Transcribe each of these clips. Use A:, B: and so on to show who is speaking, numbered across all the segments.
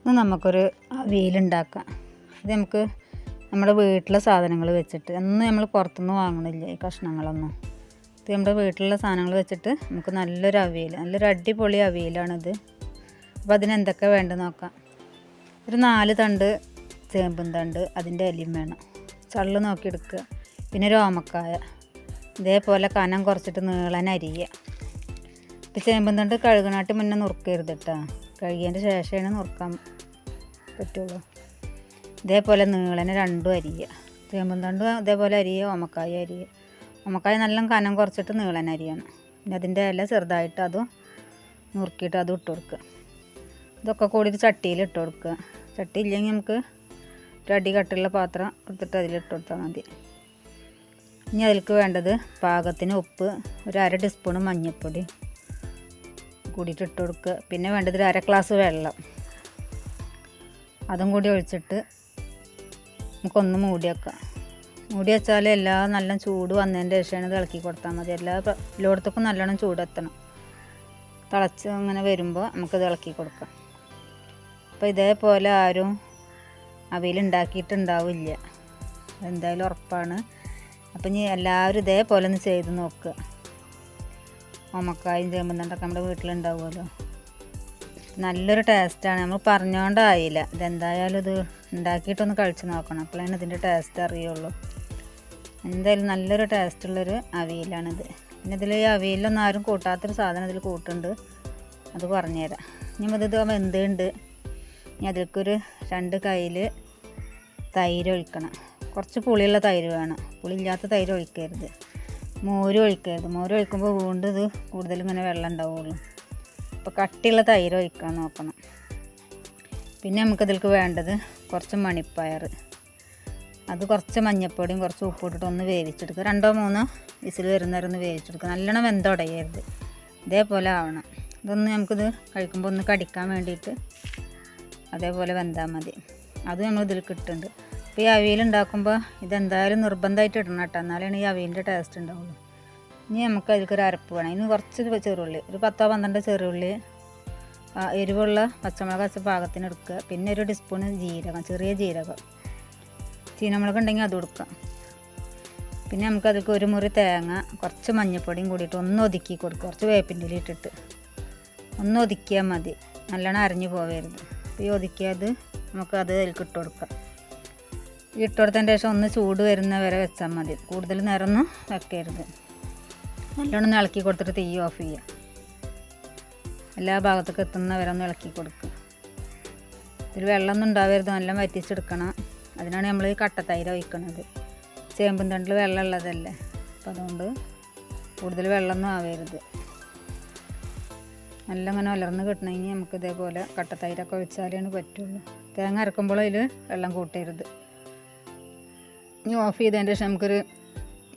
A: ഇന്ന് നമുക്കൊരു അവിയലുണ്ടാക്കാം ഇത് നമുക്ക് നമ്മുടെ വീട്ടിലെ സാധനങ്ങൾ വെച്ചിട്ട് ഒന്നും നമ്മൾ പുറത്തുനിന്ന് വാങ്ങണില്ല ഈ കഷ്ണങ്ങളൊന്നും. ഇത് നമ്മുടെ വീട്ടിലുള്ള സാധനങ്ങൾ വെച്ചിട്ട് നമുക്ക് നല്ലൊരു അവിയൽ നല്ലൊരു അടിപൊളി അവിയലാണിത്. അപ്പോൾ അതിനെന്തൊക്കെ വേണ്ട വേണ്ടത് നോക്കാം. ഒരു നാല് തണ്ട് ചേമ്പും തണ്ട് അതിന്റെ ഇലയും വേണം. ചള്ള് നോക്കിയെടുക്കുക. പിന്നെ ഒരു ഓമക്കായ ഇതേപോലെ കനം കുറച്ചിട്ട് നീളൻ അരിയുക. ഇപ്പം ചേമ്പും തണ്ട് കഴുകണാട്ടി മുന്നേ നുറുക്കരുത് കേട്ടോ. കഴുകിയതിന്റെ ശേഷമാണ് നുറുക്കാൻ പറ്റുള്ളൂ. ഇതേപോലെ നീളനെ രണ്ടും അരിയുക ചേമ്പും തണ്ട് ഇതേപോലെ അരിയുക ഓമക്കായ അരിയുക ഓമക്കായ നല്ല കനം കുറച്ചിട്ട് നീളൻ അരിയണം. പിന്നെ അതിന്റെ ഇല ചെറുതായിട്ട് അതും നുറുക്കിയിട്ട് അതും ഇട്ട് കൊടുക്കുക. ഇതൊക്കെ കൂടി ചട്ടിയിൽ ഇട്ട് കൊടുക്കുക. ചട്ടി ഇല്ലെങ്കിൽ നമുക്ക് അടി കട്ടുള്ള പാത്രം എടുത്തിട്ട് അതിലിട്ട് കൊടുത്താൽ മതി. ഇനി അതിലേക്ക് വേണ്ടത് പാകത്തിന് ഉപ്പ് ഒരു അര ടീസ്പൂൺ മഞ്ഞൾപ്പൊടി. കൂടിയിട്ട് ഇട്ട് കൊടുക്കുക. പിന്നെ വേണ്ടത് ഒരു അര ഗ്ലാസ് വെള്ളം. അതും കൂടി ഒഴിച്ചിട്ട് നമുക്കൊന്ന് മൂടി വെക്കാം. മൂടി വെച്ചാൽ എല്ലാ നല്ല ചൂട് വന്നതിന്റെ ശേഷമാണ് ഇത് ഇളക്കി കൊടുത്താൽ മതി. എല്ലാ എല്ലായിടത്തേക്കും നല്ലോണം ചൂടെത്തണം. തിളച്ച് അങ്ങനെ വരുമ്പോൾ നമുക്ക് ഇളക്കി കൊടുക്കാം. അപ്പോൾ ഇതേപോലെ ആരും അവയിൽ ഉണ്ടാക്കിയിട്ടുണ്ടാവില്ല. എന്തായാലും ഉറപ്പാണ്. അപ്പം ഇനി എല്ലാവരും ഇതേപോലെ ഒന്ന് ചെയ്ത് നോക്കുക. ഓമക്കായും ചേമ്പുന്നണ്ടൊക്കെ നമ്മുടെ വീട്ടിലുണ്ടാവുമല്ലോ. നല്ലൊരു ടേസ്റ്റാണ് നമ്മൾ പറഞ്ഞോണ്ടായില്ല. ഇതെന്തായാലും ഇത് ഉണ്ടാക്കിയിട്ടൊന്ന് കഴിച്ച് നോക്കണം. അപ്പോഴാണ് ഇതിന്റെ ടേസ്റ്റ് അറിയുള്ളൂ. എന്തായാലും നല്ലൊരു ടേസ്റ്റുള്ളൊരു അവിയലാണിത്. പിന്നെ ഇതിൽ ഈ അവിയലൊന്നും ആരും കൂട്ടാത്തൊരു സാധനം ഇതിൽ കൂട്ടുണ്ട്. അത് പറഞ്ഞുതരാം. ഇനി ഇത് വെന്തുണ്ട് ഇനി അതിലേക്കൊരു രണ്ട് കയ്യിൽ തൈര് ഒഴിക്കണം. കുറച്ച് പുളിയുള്ള തൈര് വേണം. പുളിയില്ലാത്ത തൈര് ഒഴിക്കരുത്. മോര് ഒഴിക്കരുത്. മോര് ഒഴിക്കുമ്പോൾ വീണ്ടും ഇത് കൂടുതൽ ഇങ്ങനെ വെള്ളം ഉണ്ടാവുള്ളൂ. അപ്പോൾ കട്ടിയുള്ള തൈര് ഒഴിക്കാൻ നോക്കണം. പിന്നെ നമുക്ക് ഇതിലേക്ക് വേണ്ടത് കുറച്ച് മണിപ്പയർ അത് കുറച്ച് മഞ്ഞപ്പൊടിയും കുറച്ച് ഉപ്പ് ഇട്ടിട്ട് ഒന്ന് വേവിച്ചെടുക്കുക. രണ്ടോ മൂന്നോ വിസിൽ വരുന്നവരെ ഒന്ന് വേവിച്ചെടുക്കുക. നല്ലോണം വെന്തുടയരുത്. ഇതേപോലെ ആവണം. ഇതൊന്ന് നമുക്കിത് കഴിക്കുമ്പോൾ ഒന്ന് കടിക്കാൻ വേണ്ടിയിട്ട് അതേപോലെ വെന്താൽ മതി. അത് നമ്മൾ ഇതിൽ കിട്ടുന്നുണ്ട് ഈ അവിയൽ ഉണ്ടാക്കുമ്പോൾ ഇതെന്തായാലും നിർബന്ധമായിട്ട് ഇടണം കേട്ടോ. എന്നാലാണ് ഈ അവിയലിന്റെ ടേസ്റ്റ് ഉണ്ടാവുള്ളൂ. ഇനി നമുക്ക് അതിലേക്ക് ഒരു അരപ്പ് വേണം. ഇനി കുറച്ച് ചെറുള്ളി ഒരു പത്തോ പന്ത്രണ്ടോ ചെറുള്ളി എരിവുള്ള പച്ചമുളക് വെച്ച പാകത്തിന് എടുക്കുക. പിന്നെ ഒരു ടീസ്പൂൺ ജീരകം ചെറിയ ജീരകം. ചീനമുളക് ഉണ്ടെങ്കിൽ അത് കൊടുക്കാം പിന്നെ നമുക്ക് അതിലേക്ക് ഒരു മുറി തേങ്ങ കുറച്ച് മഞ്ഞൾപ്പൊടിയും കൂടിയിട്ട് ഒന്ന് ഒതുക്കി കൊടുക്കുക. കുറച്ച് വേപ്പിന്റെ ഇട്ടിട്ട്. ഒന്ന് ഒതുക്കിയാൽ മതി. നല്ലോണം അരഞ്ഞു പോവരുത്. ഈ ഒതുക്കിയത് നമുക്ക് അത് അതിലേക്ക് ഇട്ട് ഈ ഇട്ട് കൊടുത്തതിന് ശേഷം ഒന്ന് ചൂട് വരുന്ന വരെ വെച്ചാൽ മതി. കൂടുതൽ നേരം ഒന്നും വെക്കരുത്. നല്ലോണം ഇളക്കി കൊടുത്തിട്ട് തീ ഓഫ് ചെയ്യുക. എല്ലാ ഭാഗത്തേക്ക് എത്തുന്ന വരെ ഒന്ന് ഇളക്കി കൊടുക്കുക. ഇതിൽ വെള്ളമൊന്നും ഉണ്ടാവരുത്. നല്ല വറ്റിച്ചെടുക്കണം. അതിനാണ് നമ്മൾ ഈ കട്ടത്തൈര് ഒഴിക്കണത്. ചേമ്പും തണ്ടിൽ വെള്ളം ഉള്ളതല്ലേ? അപ്പം അതുകൊണ്ട് കൂടുതൽ വെള്ളമൊന്നും ആവരുത്. നല്ല അങ്ങനെ ഉലർന്ന് കിട്ടണമെങ്കിൽ നമുക്ക് ഇതേപോലെ കട്ടത്തൈരൊക്കെ ഒഴിച്ചാലേ പറ്റുള്ളൂ. തേങ്ങ അരക്കുമ്പോൾ അതിൽ വെള്ളം കൂട്ടരുത്. ഇനി ഓഫ് ചെയ്തതിന്റെ ശേഷം നമുക്കൊരു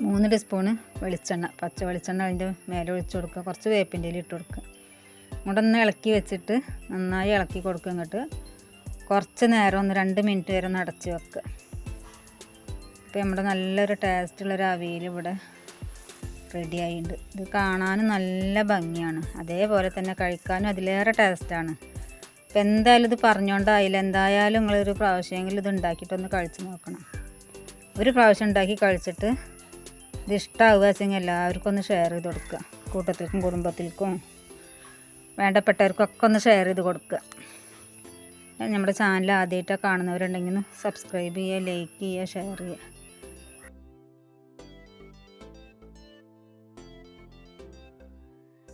A: മൂന്ന് ടീസ്പൂണ് വെളിച്ചെണ്ണ പച്ച വെളിച്ചെണ്ണ അതിന്റെ മേലെ ഒഴിച്ച് കൊടുക്കുക. കുറച്ച് വേപ്പിന്റെ ഇല ഇട്ട് കൊടുക്കുക. ഇങ്ങോട്ടൊന്ന് ഇളക്കി വെച്ചിട്ട് നന്നായി ഇളക്കി കൊടുക്കുക ഇങ്ങോട്ട്. കുറച്ച് നേരം ഒന്ന് രണ്ട് മിനിറ്റ് വരെ ഒന്ന് അടച്ച് വെക്കുക. അപ്പോൾ നമ്മുടെ നല്ലൊരു ടേസ്റ്റുള്ളൊരു അവിയൽ ഇവിടെ റെഡി ആയിട്ടുണ്ട്. ഇത് കാണാനും നല്ല ഭംഗിയാണ്. അതേപോലെ തന്നെ കഴിക്കാനും അതിലേറെ ടേസ്റ്റാണ് അപ്പോൾ എന്തായാലും ഇത് പറഞ്ഞുകൊണ്ടായില്ല എന്തായാലും നിങ്ങളൊരു പ്രാവശ്യമെങ്കിലും ഇത് ഉണ്ടാക്കിയിട്ടൊന്ന് കഴിച്ച് നോക്കണം. ഒരു പ്രാവശ്യം ഉണ്ടാക്കി കഴിച്ചിട്ട് ഇത് ഇഷ്ടമാവുക എല്ലാവർക്കും ഒന്ന് ഷെയർ ചെയ്ത് കൊടുക്കുക. കൂട്ടത്തിൽക്കും കുടുംബത്തിൽക്കും വേണ്ടപ്പെട്ടവർക്കൊക്കെ ഒന്ന് ഷെയർ ചെയ്ത് കൊടുക്കുക. നമ്മുടെ ചാനൽ ആദ്യമായിട്ടാണ് കാണുന്നവരുണ്ടെങ്കിൽ സബ്സ്ക്രൈബ് ചെയ്യുക ലൈക്ക് ചെയ്യുക ഷെയർ ചെയ്യുക.